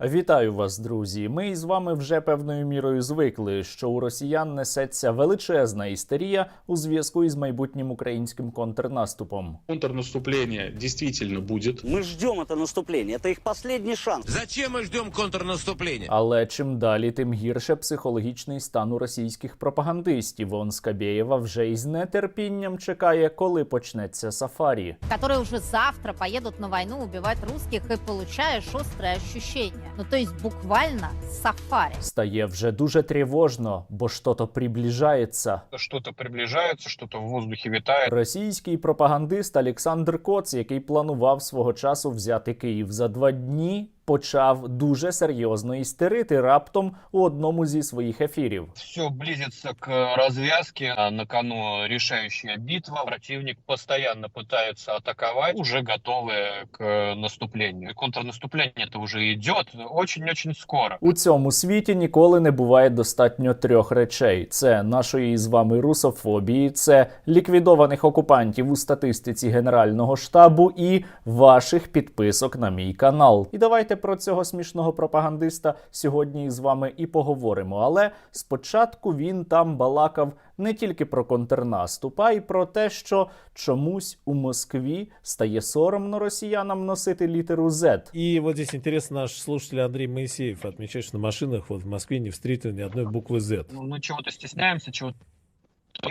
Вітаю вас, друзі. Ми із вами вже певною мірою звикли, що у росіян несеться величезна істерія у зв'язку із майбутнім українським контрнаступом. Контрнаступление действительно будет. Мы ждем это наступление. Это их последний шанс. Зачем мы ждем контрнаступления? Але чим далі, тим гірше психологічний стан у російських пропагандистів. Он Скабєєва вже із нетерпінням чекає, коли почнеться сафарі. которые уже завтра поедут на войну убивать русских и получаешь острое ощущение. Ну, то есть буквально сафари. Стає вже дуже тривожно, бо що-то приближається. Что-то приближается, что-то в воздухі вітає. Російський пропагандист Олександр Коц, який планував свого часу взяти Київ за два дні, почав дуже серйозно істерити раптом у одному зі своїх ефірів. Все близится к развязке. А На кону решающая битва. Противник постоянно пытается атаковать, уже готовы к наступлению. И контрнаступление это уже идет очень-очень скоро. У цьому світі ніколи не буває достатньо трьох речей: це нашої з вами русофобії, це ліквідованих окупантів у статистиці Генерального штабу і ваших підписок на мій канал. І давайте про цього смішного пропагандиста сьогодні з вами і поговоримо. Але спочатку він там балакав не тільки про контрнаступ, а й про те, що чомусь у Москві стає соромно росіянам носити літеру Z. И вот здесь интересно, наш слушатель Андрей Моисеев отмечает, что на машинах вот в Москве не встретили ни одной буквы Z. Ну, Мы чего-то стесняемся, чего-то,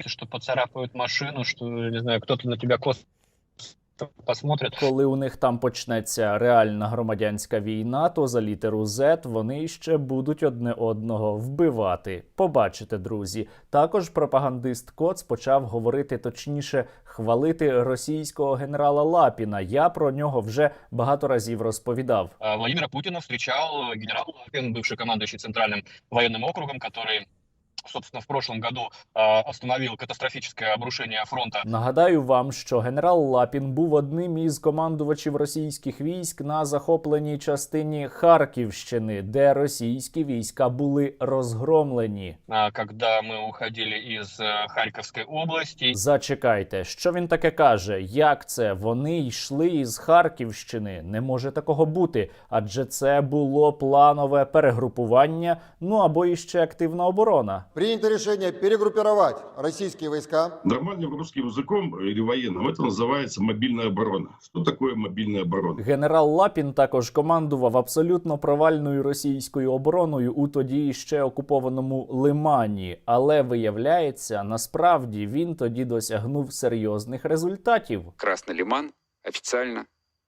что поцарапают машину, что, не знаю, кто-то на тебя косо посмотрит. Коли у них там почнеться реальна громадянська війна, то за літеру Z вони ще будуть одне одного вбивати. Побачите, друзі. Також пропагандист Коц почав говорити точніше хвалити російського генерала Лапіна. Я про нього вже багато разів розповідав. А, Владимира Путина встречал генерал Лапин, бывший командующий Центральным военным округом, который, собственно, в прошлом году остановил катастрофическое обрушение фронта Нагадаю вам, що генерал Лапін був одним із командувачів російських військ на захопленій частині Харківщини, де російські війська були розгромлені. когда мы уходили из э, Харьковской области. Зачекайте, що він таке каже? Як це? Вони йшли із Харківщини? Не може такого бути, адже це було планове перегрупування, ну або іще активна оборона. Принято решение перегруппировать российские войска Нормальным русским языком или военным это называется мобильная оборона. Что такое мобильная оборона? Генерал Лапін також командував абсолютно провальною російською обороною у тоді ще окупованому Лимані. Але виявляється, насправді він тоді досягнув серйозних результатів. Красный Лиман официально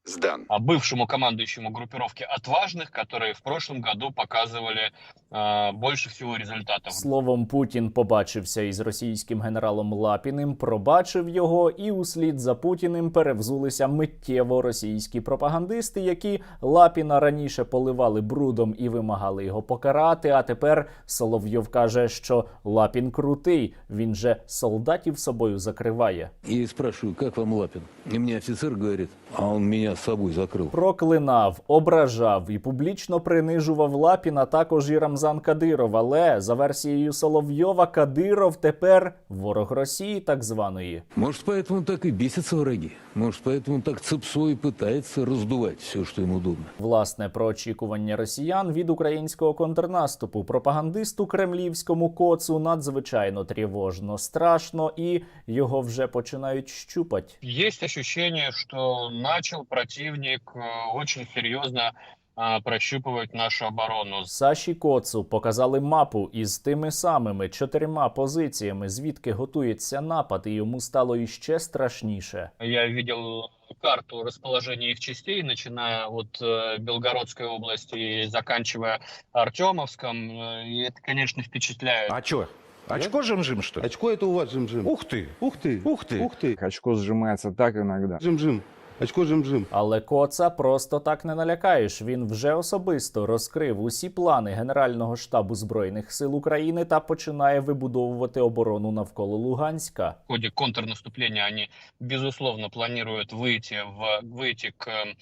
сдан. а бывшему командующему группировки отважных, которые в прошлом году показывали а, больше всего результатов. Словом, Путін побачився із російським генералом Лапіним, пробачив його, і услід за Путіним перевзулися миттєво російські пропагандисти, які Лапіна раніше поливали брудом і вимагали його покарати. А тепер Соловйов каже, що Лапін крутий, він же солдатів собою закриває. И спрашиваю, как вам Лапин? И мне офицер говорит, а он меня с собой закрыл. Проклинав, ображав і публічно принижував Лапіна також і Рамзан Кадиров. Але за версією Соловйова, Кадиров тепер ворог Росії, так званої. Может, поэтому так и бесятся враги. Может, поэтому так цепсо и пытается раздувать все, что ему удобно. Власне, про очікування росіян від українського контрнаступу пропагандисту кремлівському коцу надзвичайно тривожно, страшно, і його вже починають щупать. Есть ощущение, что начал противник э, очень серьезно а, прощупывать нашу оборону. Саші Коцу показали мапу із тими самими чотирма позиціями, звідки готується напад, і йому стало іще страшніше. Я видел карту расположения их частей, начиная от э, Белгородской области и заканчивая Артемовском. Э, И это, конечно, впечатляет. А чё? Очко жим-жим, что ли? Очко это у вас жим-жим. Ух ты! Ух ты! Ух ты! Ух ты! Очко сжимается так иногда. Жим-жим. Очко жим-жим. Але коца просто так не налякаєш. Він вже особисто розкрив усі плани Генерального штабу збройних сил України та починає вибудовувати оборону навколо Луганська. В ходе контрнаступления они, безусловно, планируют выйти, в, выйти к, э,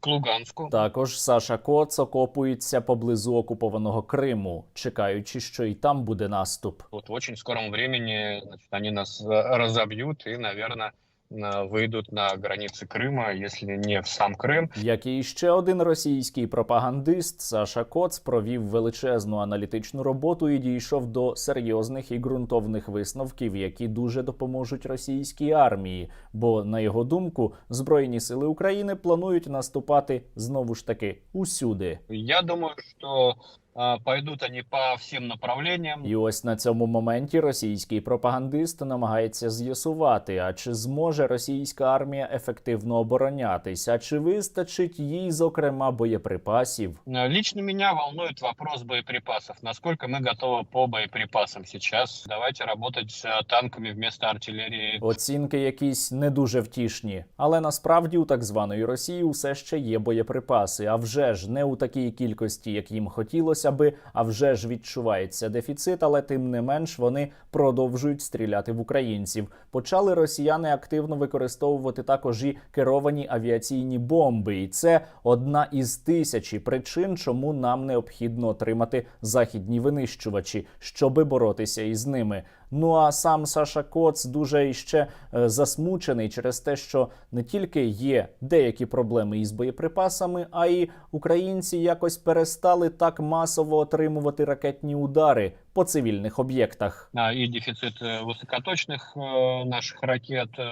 к Луганску. Також Саша Коц окопується поблизу окупованого Криму, чекаючи, що і там буде наступ. Вот в очень скором времени значит, они нас э, разобьют и, наверное, э, выйдут на границы Крыма, если не в сам Крым. Як і ще один російський пропагандист Саша Коц провів величезну аналітичну роботу і дійшов до серйозних і ґрунтовних висновків, які дуже допоможуть російській армії. Бо, на його думку, збройні сили України планують наступати знову ж таки усюди. Я думаю, что э, пойдут они по всем направлениям. І ось на цьому моменті російський пропагандист намагається з'ясувати, а чи зможе російська армія ефективно оборонятись, а чи вистачить їй, зокрема, боєприпасів. Э, Лично меня волнует вопрос боеприпасов. Насколько мы готовы по боеприпасам сейчас? Давайте работать с э, танками вместо артиллерии. Оцінки якісь не дуже втішні, але насправді у так званої Росії усе ще є боєприпаси. А вже ж не у такій кількості, як їм хотілося би, а вже ж відчувається дефіцит, але тим не менш вони продовжують стріляти в українців. Почали росіяни активно використовувати також і керовані авіаційні бомби, і це одна із тисячі причин, чому нам необхідно отримати західні винищувачі, щоби боротися із ними. Ну а сам Саша Коц дуже іще е, засмучений через те, що не тільки є деякі проблеми із боєприпасами, а й українці якось перестали так масово отримувати ракетні удари по цивільних об'єктах. А, И дефицит э, высокоточных э, наших ракет. э,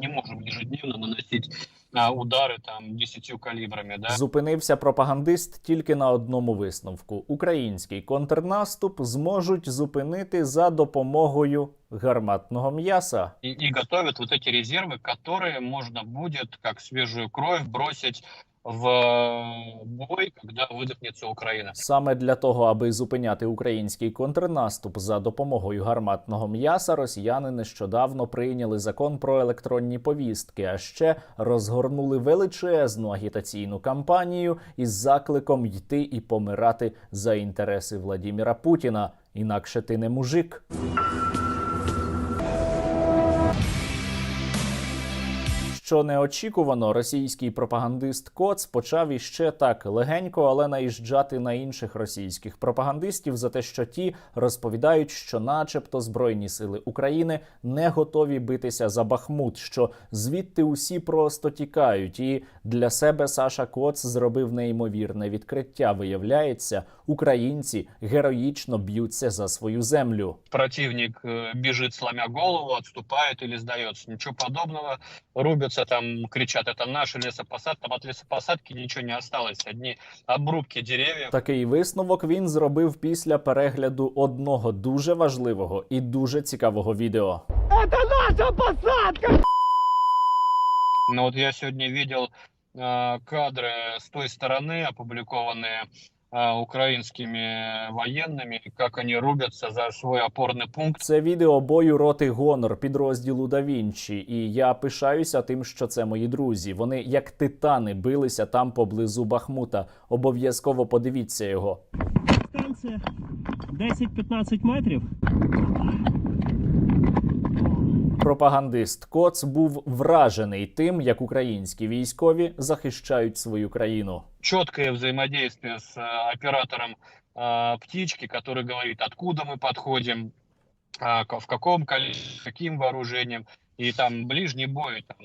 Не можем ежедневно наносить а, удары там 10 калібрами. Да? Зупинився пропагандист тільки на одному висновку: український контрнаступ зможуть зупинити за допомогою гарматного м'яса. И, и готовят вот эти резервы, которые можно будет, как свежую кровь, бросить в э, бой, когда выдохнется Украина. Саме для того, аби зупиняти український контрнаступ за допомогою гарматного м'яса, росіяни нещодавно прийняли закон про електронні повістки, а ще розгорнули величезну агітаційну кампанію із закликом йти і помирати за інтереси Владіміра Путіна. Інакше ти не мужик. Що неочікувано, російський пропагандист Коц почав іще так легенько, але наїжджати на інших російських пропагандистів за те, що ті розповідають, що, начебто, збройні сили України не готові битися за Бахмут, що звідти усі просто тікають. І для себе Саша Коц зробив неймовірне відкриття. Виявляється, українці героїчно б'ються за свою землю. Противник э, бежит, сломя голову, отступает или сдается. Ничего подобного. Рубятся там, кричат, это наша лесопосадка. Там от лесопосадки ничего не осталось. Одни обрубки деревьев. Такий висновок він зробив після перегляду одного дуже важливого і дуже цікавого відео. Но вот я сегодня видел э, кадры с той стороны, опубликованные э, украинскими военными, как они рубятся за свой опорный пункт. Це відео бою роти Гонор підрозділу Да Вінчі, і я пишаюся тим, що це мої друзі. Вони як титани билися там поблизу Бахмута. Обов'язково подивіться його. Дистанція 10-15 метрів. Пропагандист Коц був вражений тим, як українські військові захищають свою країну. Четкое взаимодействие с э, оператором э, птички, который говорит, откуда мы подходим, а, ка- в каком количестве, каким вооружением. И там ближний бой, там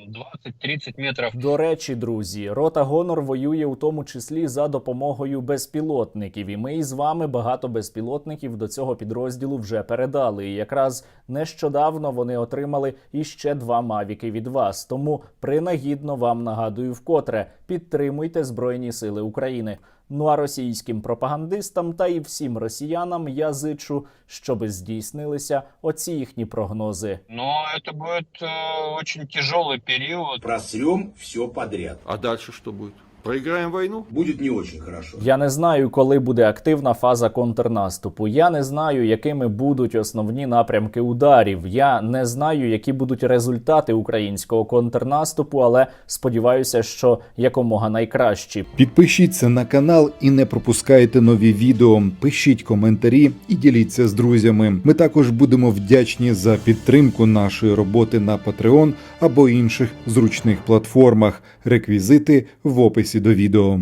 20-30 метров. До речі, друзі, рота Гонор воює у тому числі за допомогою безпілотників. І ми із вами багато безпілотників до цього підрозділу вже передали. І якраз нещодавно вони отримали іще два мавіки від вас. Тому принагідно вам нагадую вкотре підтримуйте Збройні Сили України. Ну а російським пропагандистам та і всім росіянам я зичу, щоби здійснилися оці їхні прогнози. Но это будет э, очень тяжелый период. Просрем все подряд. А дальше что будет? Проиграем войну? Будет не очень хорошо. Я не знаю, коли буде активна фаза контрнаступу. Я не знаю, якими будуть основні напрямки ударів. Я не знаю, які будуть результати українського контрнаступу, але сподіваюся, що якомога найкращі. Підпишіться на канал і не пропускайте нові відео. Пишіть коментарі і діліться з друзями. Ми також будемо вдячні за підтримку нашої роботи на Patreon або інших зручних платформах. Реквізити в описі до відео.